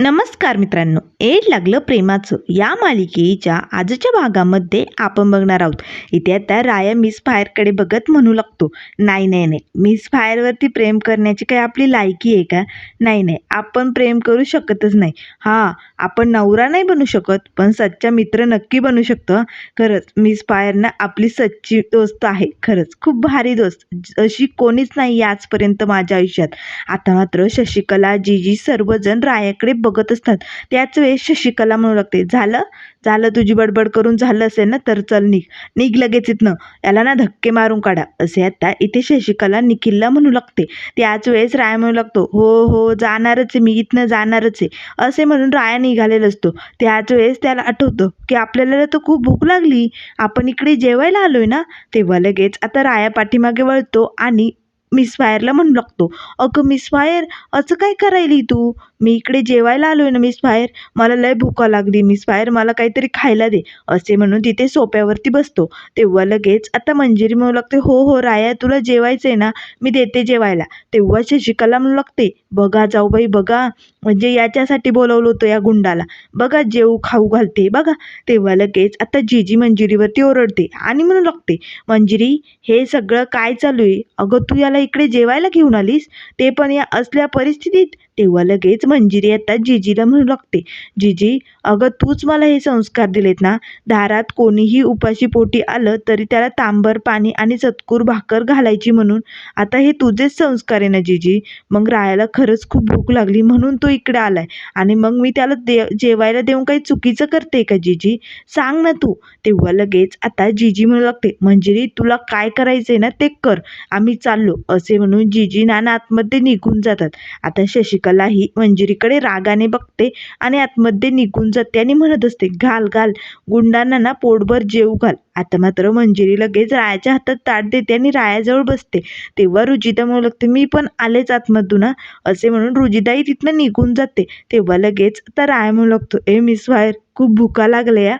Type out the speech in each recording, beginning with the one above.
नमस्कार मित्रांनो एड लागलं प्रेमाचं. या मालिकेच्या आजच्या भागामध्ये आपण बघणार आहोत. इथे आता राया मिस फायरकडे बघत म्हणू लागतो. नाही नाही नाही. मिस फायरवरती प्रेम करण्याची काही आपली लायकी आहे का? नाही नाही. आपण प्रेम करू शकतच नाही. हां आपण नवरा नाही बनू शकत पण सच्चा मित्र नक्की बनू शकतो खरंच मिस फायरनं आपली सच्ची दोस्त आहे. खरंच खूप भारी दोस्त. अशी कोणीच नाही आहे आजपर्यंत माझ्या आयुष्यात. आता मात्र शशिकला जीजी सर्वजण रायाकडे बघत असतात. त्याच वेळेस शशिकला म्हणू लागते झालं? झालं तुझी बडबड करून झालं असेल ना तर चल निघ. निघ लगेच इथनं. याला ना धक्के मारून काढा. असे आता इथे शशिकला निखिलला म्हणू लागते. त्याच वेळेस राया म्हणू लागतो हो हो जाणारच आहे. मी इथनं जाणारच आहे. असे म्हणून राया निघालेला असतो. त्याच वेळेस त्याला आठवतं की आपल्याला तर खूप भूक लागली. आपण इकडे जेवायला आलोय ना? तेव्हा लगेच आता राया पाठीमागे वळतो आणि मिस फायरला म्हणू लागतो. अगं मिस फायर असं काय करायली तू? मी इकडे जेवायला आलो आहे ना मिस फायर मला लय भुका लागली. मिस फायर मला काहीतरी खायला दे. असे म्हणून तिथे सोप्यावरती बसतो. तेव्हा लगेच आता मंजिरी म्हणू लागते हो हो राया तुला जेवायचं आहे ना मी देते जेवायला. तेव्हा शशिकला म्हणू लागते बघा जाऊ बाई बघा. म्हणजे याच्यासाठी बोलवलं होतं या गुंडाला. बघा जेऊ खाऊ घालते बघा. तेव्हा लगेच आता जीजी मंजिरीवरती ओरडते आणि म्हणू लागते मंजिरी हे सगळं काय चालू आहे? अगं तू याला इकडे जेवायला घेऊन आलीस? ते पण या असल्या परिस्थितीत तेव्हा लगेच मंजिरी आता जीजीला म्हणू लागते. जिजी अगं तूच मला हे संस्कार दिलेत ना? दारात कोणीही उपाशी पोटी आलं तरी त्याला तांबर पाणी आणि चतकूर भाकर घालायची म्हणून. आता हे तुझेच संस्कार आहे ना जिजी? मग रायाला खरंच खूप भूक लागली म्हणून तो इकडे आलाय. आणि मग मी त्याला दे जेवायला देऊन काही चुकीचं करते का जिजी? सांग ना तू. तेव्हा लगेच आता जीजी म्हणू लागते मंजिरी तुला काय करायचंय ना ते कर. आम्ही चाललो असे म्हणून जिजी नाना आतमध्ये निघून जातात. आता शशिका कलाही मंजिरीकडे रागाने बघते आणि आतमध्ये निघून जाते आणि म्हणत असते घाल घाल गुंडांना ना पोटभर जेव घाल. आता मात्र मंजिरी लगेच रायाच्या हातात ताट देते आणि रायाजवळ बसते. तेव्हा रुजिता म्हणू लागते मी पण आलेच आतमधून असे म्हणून रुजिताही तिथनं निघून जाते. तेव्हा लगेच तर राया म्हणू लागतो ए मिस वायर खूप भुका लागल्या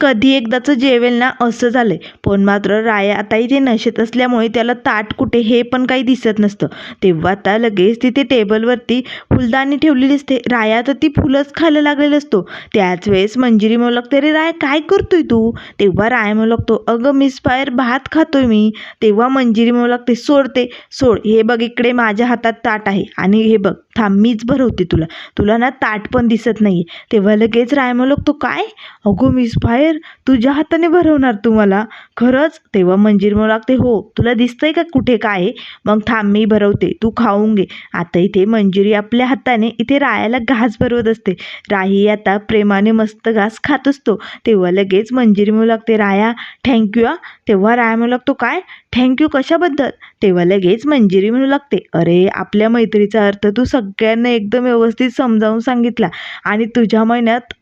कधी एकदाचं जेवेल ना असं झालं आहे पण मात्र राया आता इथे नशेत असल्यामुळे त्याला ताट कुठे हे पण काही दिसत नसतं. तेव्हा आता लगेच तिथे टेबलवरती फुलदाणी ठेवलेली असते. राया तर ती फुलंच खायला लागलेली असतो. त्याच वेळेस मंजिरी म्हणू लागते रे राय काय करतोय तू? तेव्हा राय म्हणू लागतो अगं मिस फायर भात खातोय मी. तेव्हा मंजिरी म्हणू लागते सोडते सोड हे बघ इकडे माझ्या हातात ताट आहे. आणि हे बघ थांब मीच भरवते तुला. तुला ना ताट पण दिसत नाही तेव्हा लगेच राय म्हणू लागतो काय? अगो मिस फायर तुझ्या हाताने भरवणार तू मला. खरंच तेव्हा मंजीर म्हणू लागते हो तुला दिसतंय का कुठे काय मग थांब मी भरवते तू खाऊन घे. आता इथे मंजिरी आपल्या हाताने इथे रायाला घास भरवत असते. राही आता प्रेमाने मस्त घास खात असतो. तेव्हा लगेच मंजिरी म्हणू लागते राया थँक्यू हा. तेव्हा राया म्हणू लागतो काय? थँक्यू कशाबद्दल? तेव्हा लगेच मंजिरी म्हणू लागते अरे आपल्या मैत्रीचा अर्थ तू सगळ्यांना एकदम व्यवस्थित समजावून सांगितला आणि तुझ्या महिन्यात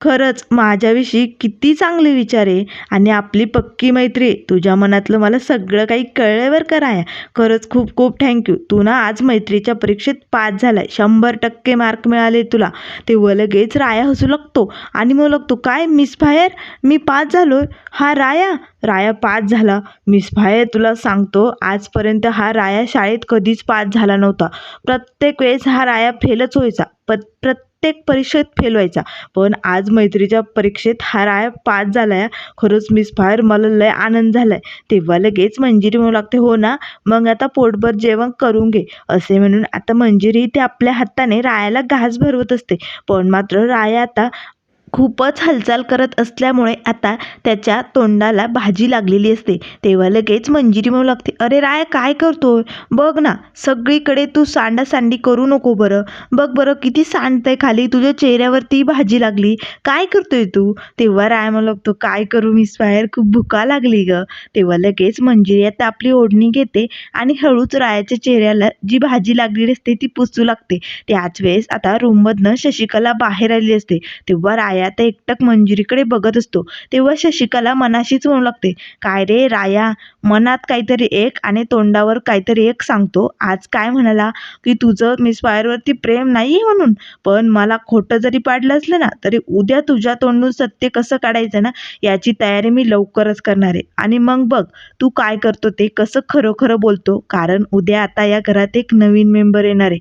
खरंच माझ्याविषयी किती चांगले विचार आहे. आणि आपली पक्की मैत्री आहे. तुझ्या मनातलं मला सगळं काही कळलं बरं का राया खरंच खूप खूप थँक्यू तू ना आज मैत्रीच्या परीक्षेत पास झालाय. शंभर टक्के मार्क मिळाले तुला. तेव्हा लगेच राया हसू लागतो. आणि मग लागतो काय मिस फायर मी पास झालो हा राया. राया पास झाला. मिस फायर तुला सांगतो आजपर्यंत हा राया शाळेत कधीच पास झाला नव्हता. प्रत्येक वेळेस हा राया फेलच व्हायचा. प प्रत्येक प्रत्येक परीक्षेत फेल व्हायचा पण आज मैत्रीच्या परीक्षेत हा राया पास झालाय. खरंच मिस फायर मला लय आनंद झालाय. तेव्हा लगेच मंजिरी म्हणू लागते हो ना मग आता पोटभर जेवण करून घे. असे म्हणून आता मंजिरी ते आपल्या हाताने रायाला घास भरवत असते. पण मात्र राया आता खूपच हालचाल करत असल्यामुळे आता त्याच्या तोंडाला भाजी लागलेली असते. तेव्हा लगेच मंजिरी म्हणू लागते अरे राय काय करतोय? बघ ना सगळीकडे तू सांडासांडी करू नको बरं. बघ बरं किती सांडतंय खाली तुझ्या चेहऱ्यावरती भाजी लागली. काय करतोय तू? तेव्हा राय म्हणू लागतो काय करू मिस फायर? खूप भुका लागली ग. तेव्हा लगेच मंजिरी आता आपली ओढणी घेते आणि हळूच रायाच्या चेहऱ्याला जी भाजी लागलेली असते ती पुसू लागते. त्याच वेळेस आता रूममधनं शशिकला बाहेर आलेली असते. तेव्हा राया आता एकटक मंजुरीकडे बघत असतो. तेव्हा शशिकला मनाशीच म्हणू लागते काय रे राया मनात काहीतरी एक आणि तोंडावर काहीतरी एक सांगतो. आज काय म्हणाला की तुझं मिस फायरवरती प्रेम नाही म्हणून? पण मला खोटं जरी पाडलं असलं ना तरी उद्या तुझ्या तोंडून सत्य कसं काढायचं ना याची तयारी मी लवकरच करणार आहे. आणि मग बघ तू काय करतो ते कसं खरोखरं बोलतो? कारण उद्या आता या घरात एक नवीन मेंबर येणार आहे.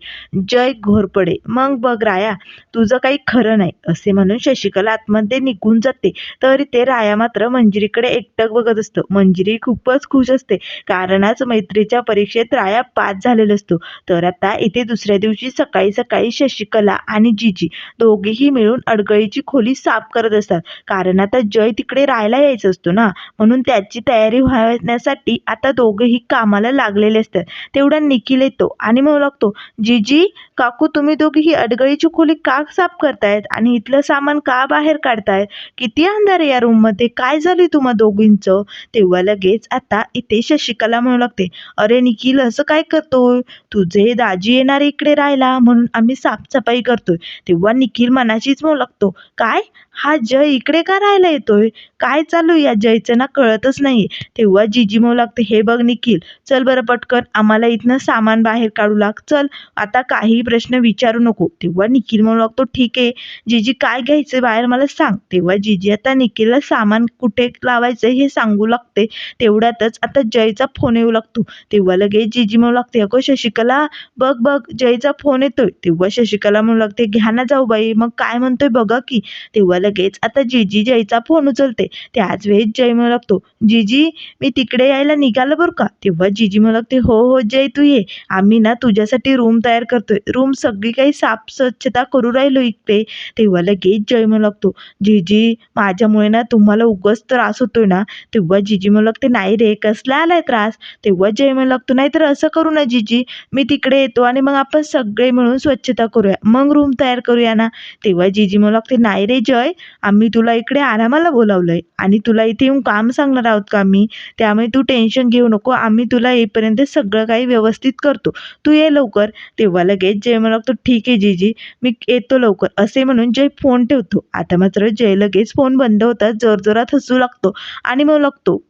जय घोरपडे. मग बघ राया तुझं काही खरं नाही असे म्हणून शिकल आतमध्ये निघून जाते. तर ते राया मात्र मंजिरीकडे एकटक बघत असतो. मंजिरी खूपच खुश असते. कारण आज मैत्रीच्या परीक्षेत राया पास झालेला असतो. तर आता इथे दुसऱ्या दिवशी सकाळी सकाळी शशिकला आणि जिजी दोघेही मिळून अडगळीची खोली साफ करत असतात. कारण आता जय तिकडे राहायला यायचं असतो ना. म्हणून त्याची तयारी व्हावण्यासाठी आता दोघेही कामाला लागलेले असतात. तेवढा निखिल येतो आणि मग लागतो जीजी काकू तुम्ही दोघेही अडगळीची खोली का साफ करतायत? आणि इथलं सामान का का बाहेर काढतायत किती अंधार आहे या रूममध्ये काय झाले तुम्हा दोघींचं? तेव्हा लगेच आता इथे शशिकला म्हणू लागते अरे निखिल असं काय करतोय? तुझे दाजी येणार इकडे राहायला म्हणून आम्ही साफसफाई करतोय. तेव्हा निखिल मनाशीच म्हणू लागतो काय? हा जय इकडे का राहायला येतोय? काय चालू आहे या जयचं? ना कळतच नाही. तेव्हा जिजी म्हणू लागते हे बघ निखिल चल बरं पटकन आम्हाला इथनं सामान बाहेर काढू लाग चल. आता काही प्रश्न विचारू नको. तेव्हा निखिल म्हणू लागतो ठीक आहे. जीजी काय घ्यायचं बाहेर मला सांग. तेव्हा जीजी आता निखिलला सामान कुठे लावायचं हे सांगू लागते. तेवढ्यातच आता जयचा फोन येऊ लागतो. तेव्हा लगेच जीजी म्हणू लागते अगो शशिकला बघ बघ जयचा फोन येतोय. तेव्हा शशिकला म्हणू लागते घ्या ना जाऊ बाई मग काय म्हणतोय बघा की. तेव्हा लगेच आता जीजी जयचा फोन उचलते. त्याच वेळेस जय म्हणू लागतो जीजी मी तिकडे यायला निघालं बरं का? तेव्हा जीजी म्हणू लागते हो हो जय तू ये. आम्ही ना तुझ्यासाठी रूम तयार करतोय. रूम सगळी काही साफ स्वच्छता करू राहिलो इकडे. तेव्हा लगेच जय म्हणू लागतो जीजी माझ्यामुळे ना तुम्हाला उगाच त्रास होतोय ना? तेव्हा जीजी म्हणू लागते नाही रे कसला आलाय त्रास? तेव्हा जय म्हणू लागतो नाही तर असं करू ना जीजी. मी तिकडे येतो आणि मग आपण सगळे मिळून स्वच्छता करूया. मग रूम तयार करूया ना? तेव्हा जीजी म्हणू लागते नाही रे जय. आम्ही तुला इकडे आरामाला बोलावलंय. आणि तुला इथे येऊन काम सांगणार आहोत का आम्ही? त्यामुळे तू टेन्शन घेऊ नको. आम्ही तुला येईपर्यंत सगळं काही व्यवस्थित करतो. तू ये लवकर. तेव्हा लगेच जय म्हणू लागतो ठीक आहे जीजी. मी येतो लवकर. असे म्हणून जय फोन ठेवतो. आता मात्र जय लगेच फोन बंद होतात जोरजोरात हसू लागतो. आणि मग लागतो.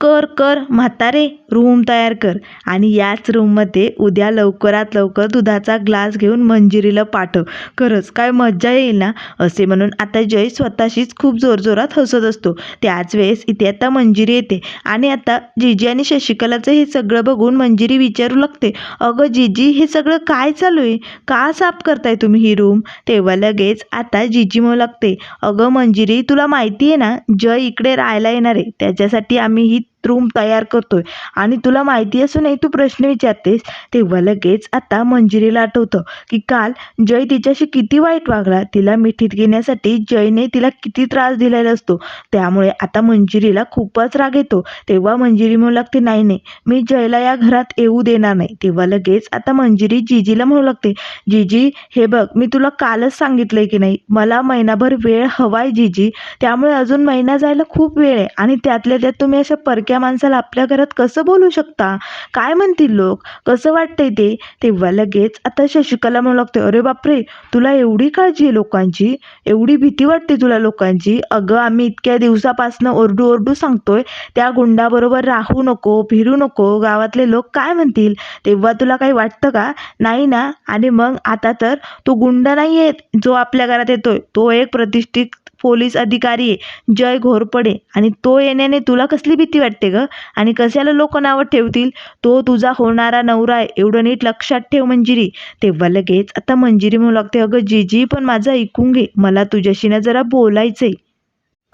कर कर म्हातारे रूम तयार कर. आणि याच रूममध्ये उद्या लवकरात लवकर दुधाचा ग्लास घेऊन मंजिरीला पाठव. खरंच काय मज्जा येईल ना? असे म्हणून आता जय स्वतःशीच खूप जोरजोरात हसत असतो. त्याच वेळेस इथे आता मंजिरी येते. आणि आता जिजी आणि शशिकलाचं हे सगळं बघून मंजिरी विचारू लागते. अगं जिजी हे सगळं काय चालू आहे? का साफ करताय तुम्ही ही रूम तेव्हा लगेच आता जिजी म्हणू लागते. अगं मंजिरी तुला माहिती आहे ना? जय इकडे राहायला येणार आहे. त्याच्यासाठी आम्ही ही रूम तयार करतोय. आणि तुला माहिती असूनही तू प्रश्न विचारतेस तेव्हा लगेच आता मंजिरीला आठवतं की काल जय तिच्याशी किती वाईट वागला. तिला मिठीत घेण्यासाठी जयने तिला किती त्रास दिलेला असतो. त्यामुळे आता मंजिरीला खूपच राग येतो. तेव्हा मंजिरी म्हणू लागते नाही नाही मी जयला या घरात येऊ देणार नाही. तेव्हा लगेच आता मंजिरी जिजीला म्हणू लागते जीजी हे बघ मी तुला कालच सांगितलंय की नाही मला महिनाभर वेळ हवाय जीजी. त्यामुळे अजून महिना जायला खूप वेळ आहे आणि त्यातल्या त्यात तुम्ही अशा परक्या माणसाला आपल्या घरात कसं बोलू शकता? काय म्हणतील लोक? कसं वाटतंय ते? तेव्हा लगेच आता शशिकला म्हणू लागते अरे बापरे! तुला एवढी काळजी आहे लोकांची? एवढी भीती वाटते तुला लोकांची? अगं आम्ही इतक्या दिवसापासनं ओरडू ओरडू सांगतोय त्या गुंडाबरोबर राहू नको फिरू नको गावातले लोक काय म्हणतील? तेव्हा तुला काही वाटतं का? नाही ना? आणि मग आता तर तो गुंड नाही आहे जो आपल्या घरात येतोय. तो एक प्रतिष्ठित पोलीस अधिकारी आहे जय घोरपडे आणि तो येण्याने तुला कसली भीती वाटते ग? आणि कशाला लोक नावं ठेवतील? तो तुझा होणारा नवरा आहे एवढं नीट लक्षात ठेव मंजिरी. तेव्हा लगेच आता मंजिरी म्हणू लागते अगं जीजी पण माझं ऐकून घे मला तुझ्याशी ना जरा बोलायचंय.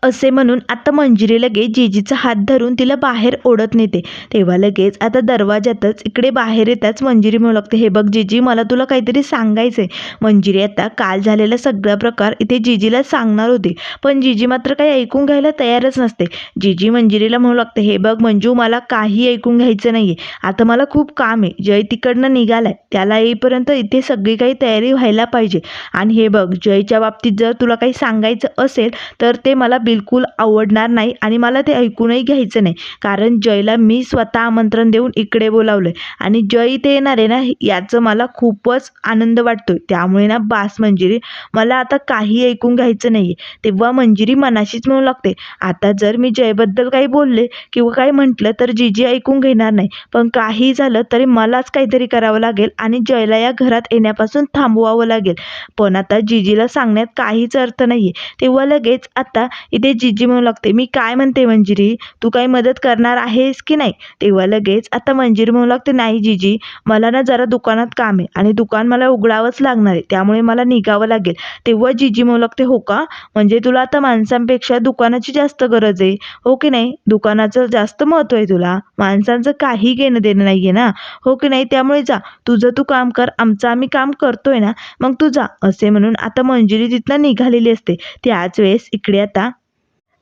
असे म्हणून आता मंजिरी लगेच जीजीचा हात धरून तिला बाहेर ओढत नेते. तेव्हा लगेच आता दरवाजातच इकडे बाहेर येताच मंजिरी म्हणू लागते हे बघ जीजी मला तुला काहीतरी सांगायचं आहे मंजिरी आता काल झालेला सगळा प्रकार इथे जीजीला सांगणार होते पण जीजी मात्र काही ऐकून घ्यायला तयारच नसते. जीजी मंजिरीला म्हणू लागते हे बघ मंजू मला काही ऐकून घ्यायचं नाही आहे आता मला खूप काम आहे. जय तिकडनं निघालाय. त्याला येईपर्यंत इथे सगळी काही तयारी व्हायला पाहिजे. आणि हे बघ जयच्या बाबतीत जर तुला काही सांगायचं असेल तर ते मला बिलकुल आवडणार नाही आणि मला ते ऐकूनही घ्यायचं नाही. कारण जयला मी स्वतः आमंत्रण देऊन इकडे बोलावलं आहे आणि जय इथे येणार आहे ना याचं मला खूपच आनंद वाटतोय. त्यामुळे ना बास मंजिरी मला आता काही ऐकून घ्यायचं नाही आहे तेव्हा मंजिरी मनाशीच म्हणू लागते आता जर मी जयबद्दल काही बोलले किंवा काही म्हटलं तर जीजी ऐकून घेणार नाही. पण काही झालं तरी मलाच काहीतरी करावं लागेल आणि जयला या घरात येण्यापासून थांबवावं लागेल. पण आता जीजीला सांगण्यात काहीच अर्थ नाही आहे तेव्हा लगेच आता इथे जीजी म्हणू लागते. मी काय म्हणते मंजिरी? तू काही मदत करणार आहेस की नाही? तेव्हा लगेच आता मंजिरी म्हणू लागते नाही जीजी मला ना जरा दुकानात काम आहे आणि दुकान मला उघडावंच लागणार आहे त्यामुळे मला निघावं लागेल. तेव्हा जीजी म्हणू लागते हो का? म्हणजे तुला आता माणसांपेक्षा दुकानाची जास्त गरज आहे हो की नाही? दुकानाचं जास्त महत्त्व आहे तुला. माणसांचं काही घेणं देणं नाही आहे ना. हो की नाही? त्यामुळे जा. तुझं तू काम कर. आमचं आम्ही काम करतोय ना. मग तू जा. असे म्हणून आता मंजिरी तिथनं निघालेली असते. त्याच वेळेस इकडे आता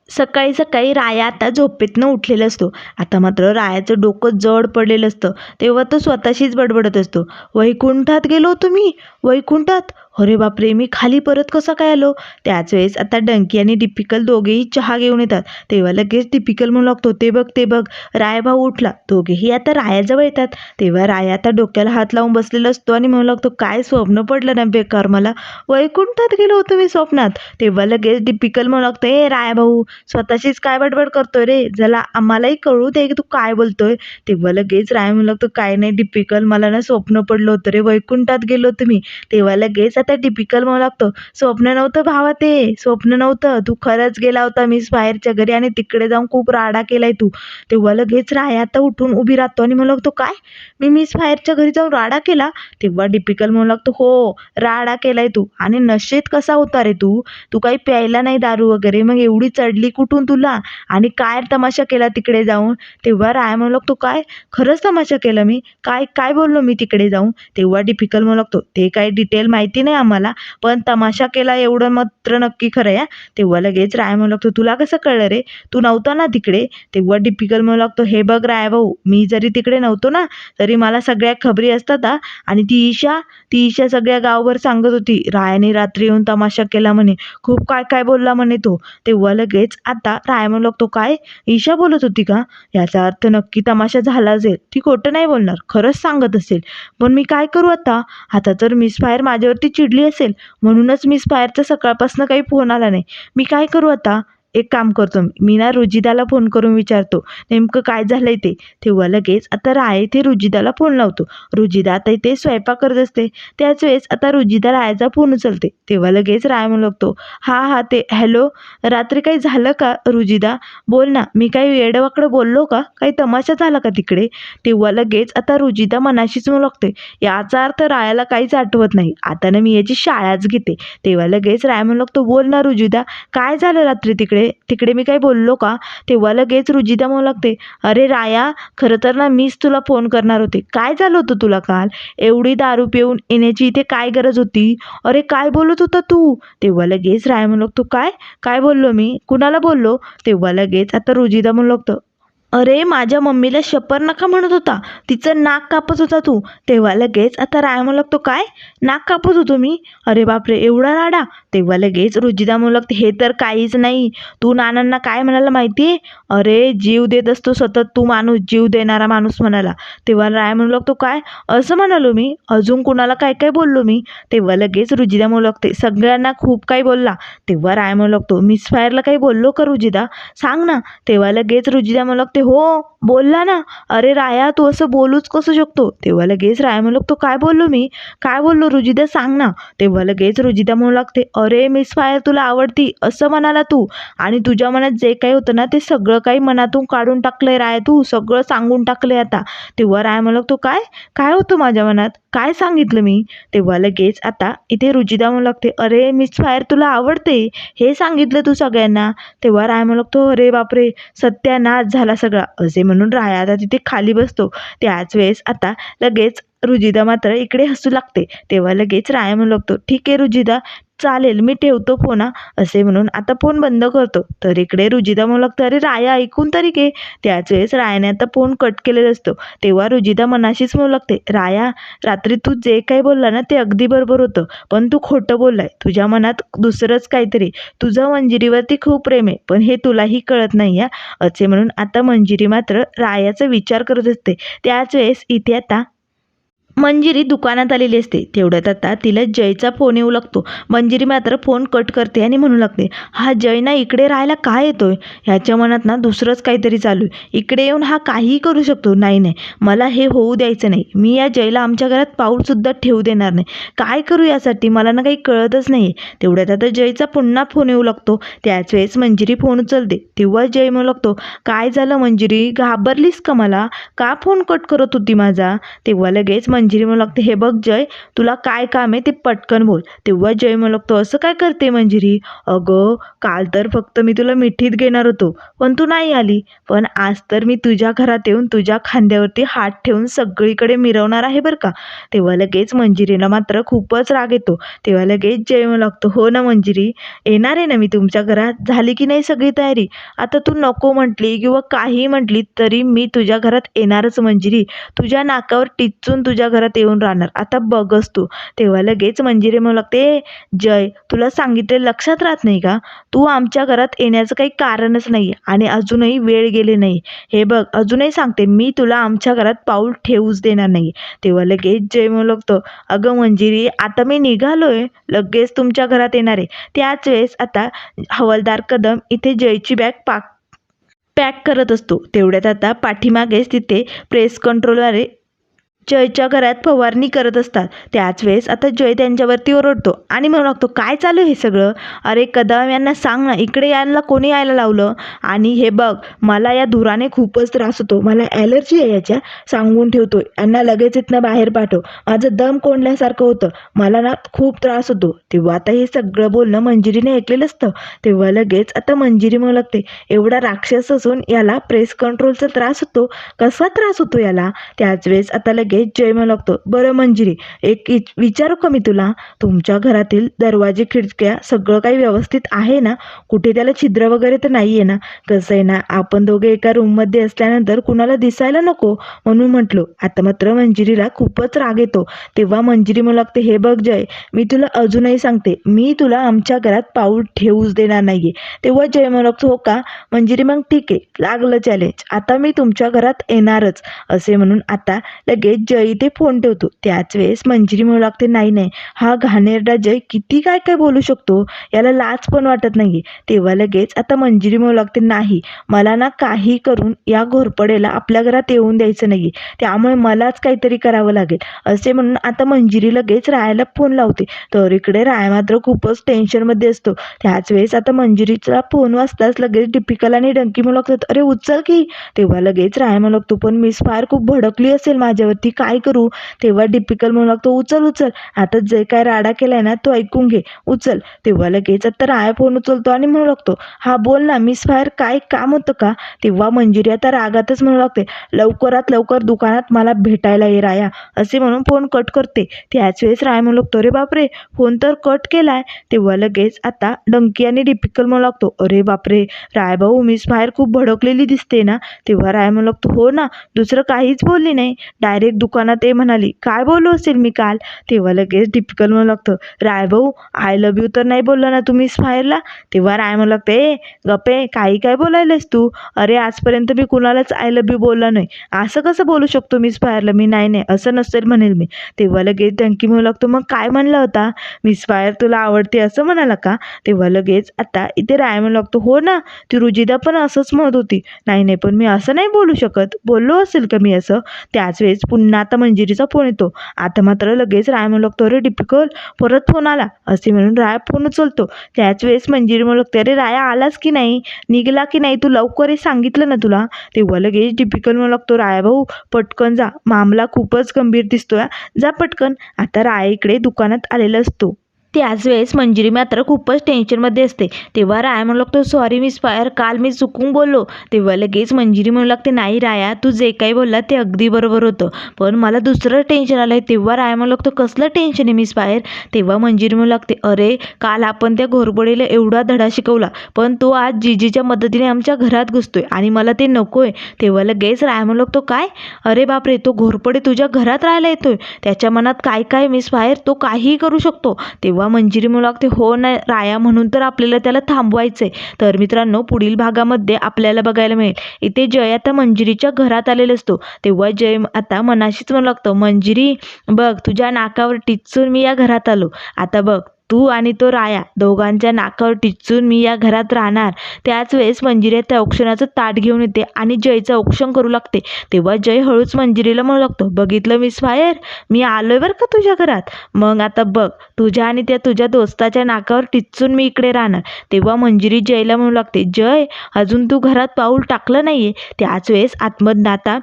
सकाळी सकाळी राया आता झोपेतनं उठलेला असतो. आता मात्र रायाचं डोकं जड पडलेलं असतं. तेव्हा तो स्वतःशीच बडबडत असतो. वैकुंठात गेलो तुम्ही? वैकुंठात? अरे बापरे मी खाली परत कसा काय आलो? त्याच वेळेस आता डंकी आणि डिपिकल दोघेही चहा घेऊन येतात. तेव्हा लगेच डिपिकल म्हणू लागतो ते बघ ते बघ रायभाऊ उठला. दोघेही आता रायाजवळ येतात. तेव्हा राया आता डोक्याला हात लावून बसलेला असतो आणि म्हणू लागतो काय स्वप्न पडलं ना बेकार मला? वैकुंठात गेलो होतो मी स्वप्नात. तेव्हा लगेच डिपिकल म्हणू लागतो ए रायाभाऊ स्वतःशीच काय बडबड करतोय रे? जला आम्हालाही कळू दे की तू काय बोलतोय. तेव्हा लगेच राय म्हणू लागतो काय नाही डिपिकल मला ना स्वप्न पडलं होतं रे. वैकुंठात गेलो होतो मी. तेव्हा लगेच आता डिपिकल म्हणू लागतो स्वप्न नव्हतं भावा ते. स्वप्न नव्हतं. तू खरंच गेला होता मिस बाहेरच्या घरी आणि तिकडे जाऊन खूप राडा केलाय तू. तेव्हा लगेच राय आता उठून उभी राहतो आणि म्हणू लागतो काय? मी मिस बाहेरच्या घरी जाऊन राडा केला? तेव्हा डिपिकल म्हणू लागतो हो राडा केलाय तू. आणि नशेत कसा होता रे तू? तू काही प्यायला नाही दारू वगैरे. मग एवढी चढली कुठून तुला? आणि काय तमाशा केला तिकडे जाऊन? तेव्हा राय म्हणू लागतो काय? खरंच तमाशा केला मी? काय काय बोललो मी तिकडे जाऊन? तेव्हा डिफिकल्ट म्हणू लागतो ते काही डिटेल माहिती नाही आम्हाला. पण तमाशा केला एवढं मात्र नक्की खरं आहे तेव्हा लगेच राय म्हणू लागतो तुला कसं कळलं रे? तू नव्हता ना तिकडे? तेव्हा डिफिकल्ट म्हणू लागतो हे बघ राय भाऊ मी जरी तिकडे नव्हतो ना तरी मला सगळ्या खबरी असतात आणि ती ईशा ती ईशा सगळ्या गावभर सांगत होती रायाने रात्री येऊन तमाशा केला म्हणे. खूप काय काय बोलला म्हणे तो? तेव्हा लगेच आता राय म्हणू लागतो काय? ईशा बोलत होती का? याचा अर्थ नक्की तमाशा झाला असेल. ती खोटं नाही बोलणार खरंच सांगत असेल. पण मी काय करू आता? आता तर मिस फायर माझ्यावरती चिडली असेल म्हणूनच मिस फायरचा सकाळपासून काही फोन आला नाही. मी काय करू आता? एक काम करतो. मी ना रुजिदाला फोन करून विचारतो. नेमकं काय झालंय ते? तेव्हा लगेच आता राय ते रुजिदाला फोन लावतो. रुजिदा आता इथे स्वयंपाक करत असते. त्याच वेळेस आता रुजिदा रायाचा फोन उचलते. तेव्हा लगेच राय म्हणू लागतो हा हा ते हॅलो रात्री काही झालं का रुजिदा? बोल ना मी काही वेडवाकडं बोललो का? काही तमाशा झाला का तिकडे? तेव्हा लगेच आता रुजिदा मनाशीच म्हणू लागते याचा अर्थ रायाला काहीच आठवत नाही. आता ना मी याची शाळाच घेते. तेव्हा लगेच राय म्हणू लागतो बोल ना रुजिदा काय झालं रात्री तिकडे? तिकडे मी काही बोललो का? तेव्हा लगेच रुजिदा म्हणू लागते अरे राया खरं तर ना मीच तुला फोन करणार होते. काय झालं होतं तुला काल? एवढी दारू पिऊन येण्याची इथे काय गरज होती? अरे काय बोलत होता तू? तेव्हा लगेच राया म्हणू लागतो काय? काय बोललो मी? कुणाला बोललो? तेव्हा लगेच आता रुजिदा म्हणू लागतं अरे माझ्या मम्मीला शपर नका म्हणत होता. तिचं नाक कापत होता तू. तेव्हा लगेच आता राय म्हणू लागतो काय? नाक कापत होतो मी. अरे बापरे एवढा राडा. तेव्हा लगेच रुजिदा म्हणू लागते हे तर काहीच नाही. तू नानांना काय म्हणाला माहिती आहे अरे जीव देत असतो सतत तू माणूस जीव देणारा माणूस म्हणाला. तेव्हा राय म्हणू लागतो काय? असं म्हणालो मी. अजून कुणाला काय काय बोललो मी? तेव्हा लगेच रुजिदा म्हणू लागते सगळ्यांना खूप काही बोलला. तेव्हा राय म्हणू लागतो मिस फायरला काही बोललो का रुजिदा? सांग ना. तेव्हा लगेच रुजिदा म्हणू लागते हो बोलला ना अरे राया तू असं बोलूच कसं शकतो? तेव्हा लगेच राया म्हणू लागतो काय बोललो मी? काय बोललो? रुजिदा सांग ना. तेव्हा लगेच रुजिदा म्हणू लागते अरे मिस फायर तुला आवडती असं म्हणाला तू. आणि तुझ्या मनात जे काही होतं ना ते सगळं काही मनातून काढून टाकलंय राय तू सगळं सांगून टाकलंय आता. तेव्हा राय म्हणू लागतो काय? काय होतं माझ्या मनात? काय सांगितलं मी? तेव्हा लगेच आता इथे रुजिदा म्हणू लागते अरे मिस फायर तुला आवडते? हे सांगितलं तू सगळ्यांना? तेव्हा राय म्हणू लागतो अरे बापरे सत्यानाश झाला सगळा. असे म्हणून राया आता तिथे खाली बसतो. त्याच वेळेस आता लगेच रुजिदा मात्र इकडे हसू लागते. तेव्हा लगेच राया म्हणू लागतो ठीक आहे रुजिदा चालेल मी ठेवतो फोन हा असे म्हणून आता फोन बंद करतो. तर इकडे रुजिदा म्हणू लागतं अरे राया ऐकून तरी घे. त्याच वेळेस रायाने आता फोन कट केलेला असतो. तेव्हा रुजिदा मनाशीच म्हणू लागते राया रात्री तू जे काही बोलला ना ते अगदी बरोबर होतं पण तू खोटं बोललाय. तुझ्या मनात दुसरंच काहीतरी. तुझं मंजिरीवरती खूप प्रेम आहे पण हे तुलाही कळत नाही या असे म्हणून आता मंजिरी मात्र रायाचा विचार करत असते. त्याच वेळेस इथे आता मंजिरी दुकानात आलेली असते. तेवढ्यात आता तिला जयचा फोन येऊ लागतो. मंजिरी मात्र फोन कट करते आणि म्हणू लागते हा जय ना इकडे राहायला काय येतोय? ह्याच्या मनात ना दुसरंच काहीतरी चालू आहे. इकडे येऊन हा काहीही करू शकतो. नाही नाही. मला हे होऊ द्यायचं नाही. मी या जयला आमच्या घरात पाऊलसुद्धा ठेवू देणार नाही. काय करू यासाठी? मला ना काही कळतच नाही तेवढ्यात आता जयचा पुन्हा फोन येऊ लागतो. त्याच वेळेस मंजिरी फोन उचलते. तेव्हा जय म्हणू लागतो काय झालं मंजिरी? घाबरलीस का मला? का फोन कट करत होती माझा? तेव्हा लगेच मंजिरी मंजिरी म्हणू लागते हे बघ जय तुला काय काम आहे ते पटकन बोल. तेव्हा जय म्हणू लागतो असं काय करते मंजिरी? अगं काल तर फक्त मी तुला मिठीत घेणार होतो पण तू नाही आली. पण आज तर मी तुझ्या घरात येऊन तुझ्या खांद्यावरती हात ठेवून सगळीकडे मिरवणार आहे बरं का? तेव्हा लगेच मंजिरीला मात्र खूपच राग येतो. तेव्हा लगेच जय म्हणू लागतो हो ना मंजिरी येणार आहे ना मी तुमच्या घरात? झाली की नाही सगळी तयारी? आता तू नको म्हटली किंवा काही म्हटली तरी मी तुझ्या घरात येणारच मंजिरी. तुझ्या नाकावर टिचून तुझ्या घरात येऊन राहणार. आता बघस तू. तेव्हा लगेच मंजिरी म्हणू लागते जय तुला सांगितले लक्षात राहत नाही का? तू आमच्या घरात येण्याचं काही कारणच नाही आणि अजूनही वेळ गेले नाही. हे बघ अजूनही सांगते मी तुला आमच्या घरात पाऊल ठेवूच देणार नाही. तेव्हा लगेच जय म्हणू लागतो अगं मंजिरी आता मी निघालोय. लगेच तुमच्या घरात येणार आहे. त्याच वेळेस आता हवालदार कदम इथे जयची बॅग पाक पॅक करत असतो. तेवढ्यात आता पाठीमागेच तिथे प्रेस कंट्रोलवाले जयच्या घरात फवारणी करत असतात. त्याच वेळेस आता जय त्यांच्यावरती ओरडतो आणि म्हणू लागतो काय चालू आहे हे सगळं? अरे कदम यांना सांग ना इकडे यायला कोणी यायला लावलं? आणि हे बघ मला या धुराने खूपच त्रास होतो. मला ॲलर्जी आहे याच्या. सांगून ठेवतो. यांना लगेच इथनं बाहेर पाठव. माझं दम कोंडल्यासारखं होतं. मला ना खूप त्रास होतो. तेव्हा आता हे सगळं बोलणं मंजिरीने ऐकलेलं असतं. तेव्हा लगेच आता मंजिरी म्हणू लागते एवढा राक्षस असून याला प्रेस कंट्रोलचा त्रास होतो. कसा त्रास होतो याला? त्याच वेळेस आता लगेच लगेच जय म्हणू लागतो बरं मंजिरी एक इच- विचारू का मी तुला? तुमच्या घरातील दरवाजे खिडक्या सगळं काही व्यवस्थित आहे ना? कुठे त्याला छिद्र वगैरे तर नाही आहे ना? कसं आहे ना? आपण दोघे एका रूममध्ये असल्यानंतर कुणाला दिसायला नको? म्हणून म्हटलो. आता मात्र मंजिरीला खूपच राग येतो. तेव्हा मंजिरी म्हणू लागते हे बघ जय मी तुला अजूनही सांगते मी तुला आमच्या घरात पाऊल ठेवूच देणार नाहीये. तेव्हा जय म्हणू लागतो हो का? मंजिरी मग ठीक आहे लागलं चॅलेंज आता मी तुमच्या घरात येणारच. असे म्हणून आता लगेच जय इथे फोन ठेवतो. त्याच वेळेस मंजिरी म्हणू लागते नाही नाही हा घाणेरडा जय किती काय काय बोलू शकतो? याला लाच पण वाटत नाही तेव्हा लगेच आता मंजिरी म्हणू लागते नाही मला ना काही करून या घोरपडेला आपल्या घरात येऊन द्यायचं नाही त्यामुळे मलाच काहीतरी करावं लागेल. असे म्हणून आता मंजिरी लगेच रायाला फोन लावते. तर इकडे राय मात्र खूपच टेन्शनमध्ये असतो. त्याच वेळेस आता मंजिरीचा फोन वाजताच लगेच डिपिकल आणि डंकी म्हणू लागतात अरे उचल की. तेव्हा लगेच राय म्हणू लागतो पण मिस फार खूप भडकली असेल माझ्यावरती काय करू? तेव्हा डिपिकल म्हणू लागतो उचल उचल. आता जे काय राडा केलाय ना तो ऐकून घे. उचल. तेव्हा लगेच आता राया फोन उचलतो आणि म्हणू लागतो हा बोल ना मिस फायर काय काम होतं का? तेव्हा मंजिरी आता रागातच म्हणू लागते लवकरात लवकर दुकानात मला भेटायला ये राया. असे म्हणून फोन कट करते. त्याच वेळेस राय म्हणू लागतो अरे बापरे फोन तर कट केलाय. तेव्हा लगेच आता डंकी आणि डिपिकल म्हणू लागतो अरे बापरे राय भाऊ मिस फायर खूप भडकलेली दिसते ना. तेव्हा राय म्हणू लागतो हो ना दुसरं काहीच बोलली नाही. डायरेक्ट दुकानात ये म्हणाली काय बोललो असेल मी काल? तेव्हा लगेच डिपिकल म्हणू लागतं राय भाऊ आय लव्ह यू तर नाही बोलला ना तू मिस फायरला तेव्हा राय म्हणू लागतं ए गपे काही काय बोलायलास तू? अरे आजपर्यंत मी कुणालाच आय लव्ह यू बोलला नाही. असं कसं बोलू शकतो मिस फायरला मी नाही नाही असं नसेल म्हणेल मी. तेव्हा लगेच डंकी म्हणू लागतो मग काय म्हणला होता? मी फायर तुला आवडते असं म्हणाला का? तेव्हा लगेच आता इथे राय म्हणू लागतो हो ना ती रुजिदा पण असंच म्हणत होती. नाही नाही पण मी असं नाही बोलू शकत. बोललो असेल का मी असं? त्याच वेळेस पुन्हा आता मंजिरीचा फोन येतो. आता मात्र लगेच राय म्हणू लागतो अरे डिपिकल परत फोन आला. असे म्हणून राय फोन उचलतो. त्याच वेळेस मंजिरी म्हणू लागते अरे राया आलास की नाही? निघला की नाही? तू लवकर हे सांगितलं ना तुला? तेव्हा लगेच डिपिकल म्हणू लागतो राया भाऊ पटकन जा. मामला खूपच गंभीर दिसतोय. जा पटकन. आता राय इकडे दुकानात आलेला असतो. त्याच वेळेस मंजिरी मात्र खूपच टेन्शनमध्ये असते. तेव्हा राया म्हणू लागतो सॉरी मिस फायर काल मी चुकून बोललो. तेव्हा लगेच मंजिरी म्हणू लागते नाही राया तू जे काही बोलला ते अगदी बरोबर होतं. पण मला दुसरं टेन्शन आलं आहे तेव्हा राया म्हणू लागतो कसलं टेन्शन आहे मिस फायर तेव्हा मंजिरी म्हणू लागते अरे काल आपण त्या घोरपडीला एवढा धडा शिकवला पण तो आज जीजीच्या मदतीने आमच्या घरात घुसतोय आणि मला ते नको आहे तेव्हा लगेच राया म्हणू लागतो काय? अरे बापरे तो घोरपडे तुझ्या घरात राहायला येतोय. त्याच्या मनात काय काय मिस फायर तो काहीही करू शकतो. तेव्हा मंजिरी म्हणू लागते हो ना राया म्हणून तर आपल्याला त्याला थांबवायचं आहे तर मित्रांनो पुढील भागामध्ये आपल्याला बघायला मिळेल. इथे जय आता मंजिरीच्या घरात आलेला असतो. तेव्हा जय आता मनाशीच म्हणू लागतो मंजिरी बघ तुझ्या नाकावर टिचून मी या घरात आलो. आता बघ तू आणि तो राया दोघांच्या नाकावर टिचून मी या घरात राहणार. त्याच वेळेस मंजिरी त्या औक्षणाचं ताट घेऊन येते आणि जयचं औक्षण करू लागते. तेव्हा जय हळूच मंजिरीला म्हणू लागतो बघितलं मिस फायर? मी आलोय बरं का तुझ्या घरात? मग आता बघ तुझ्या आणि त्या तुझ्या दोस्ताच्या नाकावर टिचून मी इकडे राहणार. तेव्हा मंजिरी जयला म्हणू लागते जय अजून तू घरात पाऊल टाकलं नाही आहे त्याच वेळेस आत्मज्ञाता आता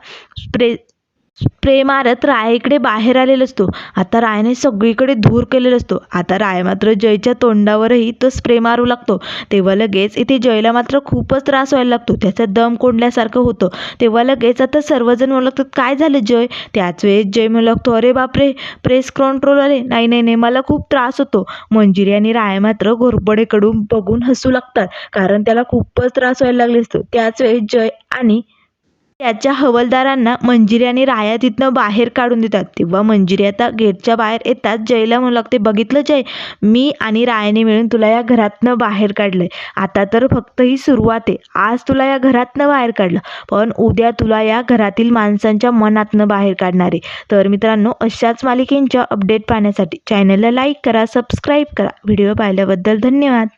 स्प्रे मारत राय इकडे बाहेर आलेला असतो. आता रायने सगळीकडे धूर केलेला असतो. आता राय मात्र जयच्या तोंडावरही तो स्प्रे मारू लागतो. तेव्हा लगेच इथे जयला मात्र खूपच त्रास व्हायला लागतो. त्याचा दम कोंडल्यासारखं होतं. तेव्हा लगेच आता सर्वजण म्हणू लागतात काय झालं जय? त्याच वेळेस जय म्हणू लागतो अरे बापरे प्रेस कंट्रोल आले नाही नाही नाही मला खूप त्रास होतो. मंजिरी आणि राय मात्र घोरपडेकडून बघून हसू लागतात. कारण त्याला खूपच त्रास व्हायला लागले असतो. त्याच वेळेस जय आणि त्याच्या हवलदारांना मंजिरी आणि राया तिथनं बाहेर काढून देतात. तेव्हा मंजिरी आता गेटच्या बाहेर येतात. जयला म्हणू लागते बघितलं जय मी आणि रायाने मिळून तुला या घरातनं बाहेर काढलंय. आता तर फक्त ही सुरुवात आहे. आज तुला या घरातनं बाहेर काढलं. पण उद्या तुला या घरातील माणसांच्या मनातनं बाहेर काढणार आहे. तर मित्रांनो अशाच मालिकेंच्या अपडेट पाहण्यासाठी चॅनलला लाईक करा सबस्क्राईब करा. व्हिडिओ पाहिल्याबद्दल धन्यवाद.